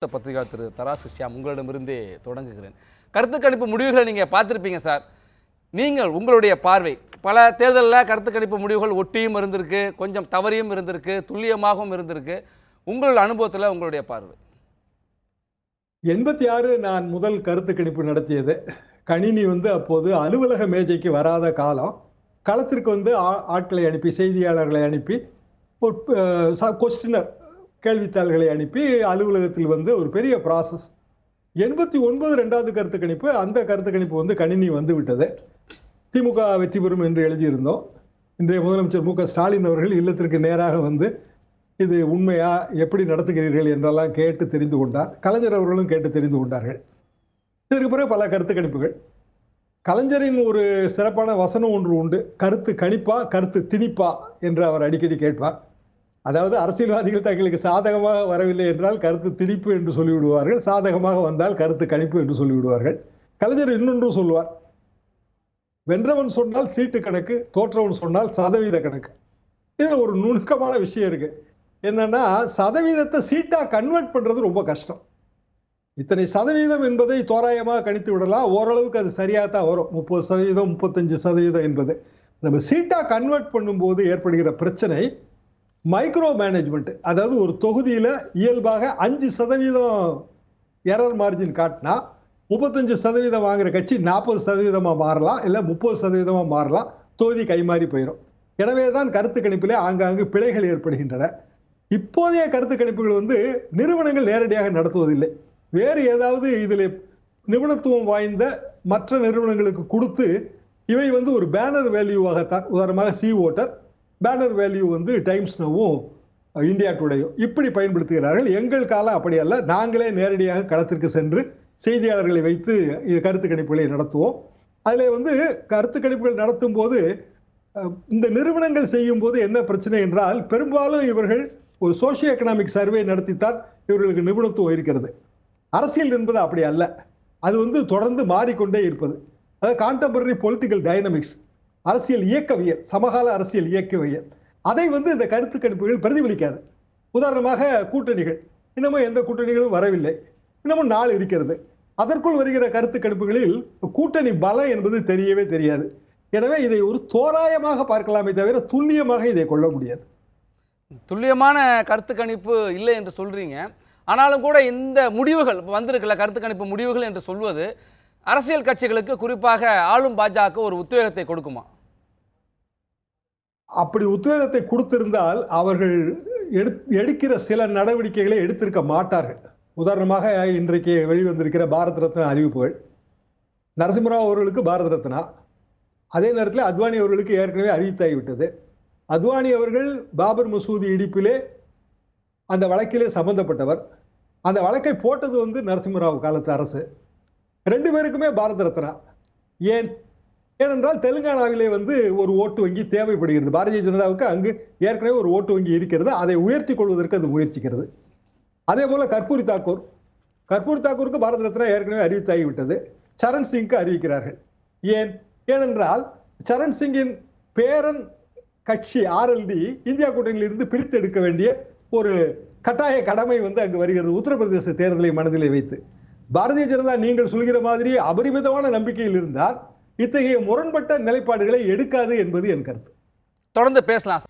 மூத்த பத்திரிகையாளர் திரு தராசு ஷியாம் உங்களிடமிருந்தே தொடங்குகிறேன். கருத்து கணிப்பு முடிவுகளை நீங்கள் பார்த்துருப்பீங்க சார். நீங்கள் உங்களுடைய பார்வை பல தேர்தலில் கருத்து கணிப்பு முடிவுகள் ஒட்டியும் இருந்திருக்கு கொஞ்சம் தவறியும் இருந்திருக்கு துல்லியமாகவும் இருந்திருக்கு. உங்களுடைய அனுபவத்தில் உங்களுடைய பார்வை? எண்பத்தி ஆறு நான் முதல் கருத்து கணிப்பு நடத்தியது. கணினி வந்து அப்போது அலுவலக மேஜைக்கு வராத காலம். களத்திற்கு வந்து ஆ- ஆட்களை அனுப்பி செய்தியாளர்களை அனுப்பி கொஸ்டினர் கேள்வித்தாள்களை அனுப்பி அலுவலகத்தில் வந்து ஒரு பெரிய ப்ராசஸ் எண்பத்தி ஒன்பது ரெண்டாவது கருத்து கணிப்பு அந்த கருத்து கணிப்பு வந்து கணினி வந்து விட்டது. திமுக வெற்றி பெறும் என்று எழுதியிருந்தோம். இன்றைய முதலமைச்சர் மு க ஸ்டாலின் அவர்கள் இல்லத்திற்கு நேராக வந்து இது உண்மையா? எப்படி நடத்துகிறீர்கள்? என்றெல்லாம் கேட்டு தெரிந்து கொண்டார். கலைஞர் அவர்களும் கேட்டு தெரிந்து கொண்டார்கள். இதற்கு பிறகு பல கருத்து கணிப்புகள் கலைஞரின் ஒரு சிறப்பான வசனம் ஒன்று உண்டு. கருத்து கணிப்பா கருத்து திணிப்பா என்று அவர் அடிக்கடி கேட்பார். அதாவது அரசியல்வாதிகள் தங்களுக்கு சாதகமாக வரவில்லை என்றால் கருத்து திணிப்பு என்று சொல்லிவிடுவார்கள். சாதகமாக வந்தால் கருத்து கணிப்பு என்று சொல்லிவிடுவார்கள். கலைஞர் இன்னொன்று சொல்வார் வென்றவன் சொன்னால் சீட்டு கணக்கு தோற்றவன் சொன்னால் சதவீத கணக்கு. இதில் ஒரு நுணுக்கமான விஷயம் இருக்கு. என்னன்னா சதவீதத்தை சீட்டாக கன்வெர்ட் பண்ணுறது ரொம்ப கஷ்டம். இத்தனை சதவீதம் என்பதை தோராயமாக கணித்து விடலாம். ஓரளவுக்கு அது சரியாக தான் வரும். முப்பது சதவீதம் முப்பத்தஞ்சு சதவீதம் என்பது. நம்ம சீட்டாக கன்வெர்ட் பண்ணும்போது ஏற்படுகிற பிரச்சனை மைக்ரோ மேனேஜ்மெண்ட் அதாவது ஒரு தொகுதியில் இயல்பாக அஞ்சு சதவீதம் எரர் மார்ஜின் காட்டினா முப்பத்தஞ்சு சதவீதம் வாங்குற கட்சி நாற்பது சதவீதமாக மாறலாம் இல்லை முப்பது சதவீதமாக மாறலாம் தொகுதி கைமாறி போயிடும் எனவே தான் கருத்து கணிப்பிலே ஆங்காங்கு பிழைகள் ஏற்படுகின்றன. இப்போதைய கருத்து கணிப்புகள் வந்து நிறுவனங்கள் நேரடியாக நடத்துவதில்லை. வேறு ஏதாவது இதில் நிபுணத்துவம் வாய்ந்த மற்ற நிறுவனங்களுக்கு கொடுத்து இவை வந்து ஒரு பேனர் வேல்யூவாகத்தான் உதாரணமாக சி ஓட்டர் பேனர் வேல்யூ வந்து டைம்ஸ் நோவும் இந்தியா டுடேயும் இப்படி பயன்படுத்துகிறார்கள். எங்கள் காலம் அப்படி அல்ல. நாங்களே நேரடியாக களத்திற்கு சென்று செய்தியாளர்களை வைத்து இது கருத்து கணிப்புகளை நடத்துவோம். அதில் வந்து கருத்து கணிப்புகள் நடத்தும் போது இந்த நிறுவனங்கள் செய்யும் போது என்ன பிரச்சனை என்றால் பெரும்பாலும் இவர்கள் ஒரு சோசியோ எக்கனாமிக் சர்வே நடத்தித்தான் இவர்களுக்கு நிபுணத்துவம் இருக்கிறது. அரசியல் என்பது அப்படி அல்ல. அது வந்து தொடர்ந்து மாறிக்கொண்டே இருப்பது. அதாவது கான்டெம்பரரி பொலிட்டிக்கல் டைனமிக்ஸ் அரசியல் இயக்கவியல் சமகால அரசியல் இயக்கவியல். அதை வந்து இந்த கருத்து கணிப்புகள் பிரதிபலிக்காது. உதாரணமாக கூட்டணிகள். இன்னமும் எந்த கூட்டணிகளும் வரவில்லை. இன்னமும் நாள் இருக்கிறது. அதற்குள் வருகிற கருத்து கணிப்புகளில் கூட்டணி பலம் என்பது தெரியவே தெரியாது. எனவே இதை ஒரு தோராயமாக பார்க்கலாமே தவிர துல்லியமாக இதை கொள்ள முடியாது. துல்லியமான கருத்து கணிப்பு இல்லை என்று சொல்றீங்க. ஆனாலும் கூட இந்த முடிவுகள் வந்திருக்கல கருத்து கணிப்பு முடிவுகள் என்று சொல்வது அரசியல் கட்சிகளுக்கு குறிப்பாக ஆளும் பாஜக ஒரு உத்வேகத்தை கொடுக்குமா? அப்படி உத்வேகத்தை கொடுத்திருந்தால் அவர்கள் எடு எடுக்கிற சில நடவடிக்கைகளை எடுத்திருக்க மாட்டார்கள். உதாரணமாக இன்றைக்கு வெளிவந்திருக்கிற பாரத் ரத்னா அறிவிப்புகள். நரசிம்மராவ் அவர்களுக்கு பாரத ரத்னா. அதே நேரத்தில் அத்வானி அவர்களுக்கு ஏற்கனவே அறிவித்தாகிவிட்டது அத்வானி அவர்கள் பாபர் மசூதி இடிப்பிலே அந்த வழக்கிலே சம்பந்தப்பட்டவர். அந்த வழக்கை போட்டது வந்து நரசிம்மராவ் காலத்து அரசு. ரெண்டு பேருக்குமே பாரத ரத்னா. ஏன்? ஏனென்றால் தெலுங்கானாவிலே வந்து ஒரு ஓட்டு வங்கி தேவைப்படுகிறது. பாரதிய ஜனதாவுக்கு அங்கு ஏற்கனவே ஒரு ஓட்டு வங்கி இருக்கிறது. அதை உயர்த்தி கொள்வதற்கு அது முயற்சிக்கிறது. அதே போல கற்பூரி தாக்கூர். கற்பூரி தாக்கூருக்கு பாரத ரத்னா ஏற்கனவே அறிவித்தாகிவிட்டது. சரண் சிங்க்கு அறிவிக்கிறார்கள். ஏன்? ஏனென்றால் சரண் சிங்கின் பேரன் கட்சி ஆர்எல்டி இந்தியா கூட்டணியிலிருந்து பிரித்து எடுக்க வேண்டிய ஒரு கட்டாய கடமை வந்து அங்கு வருகிறது. உத்தரப்பிரதேச தேர்தலை மனதிலே வைத்து. பாரதிய ஜனதா நீங்கள் சொல்கிற மாதிரி அபரிமிதமான நம்பிக்கையில் இருந்தால் இத்தகைய முரண்பட்ட நிலைப்பாடுகளை எடுக்காது என்பது என் கருத்து. தொடர்ந்து பேசலாம்.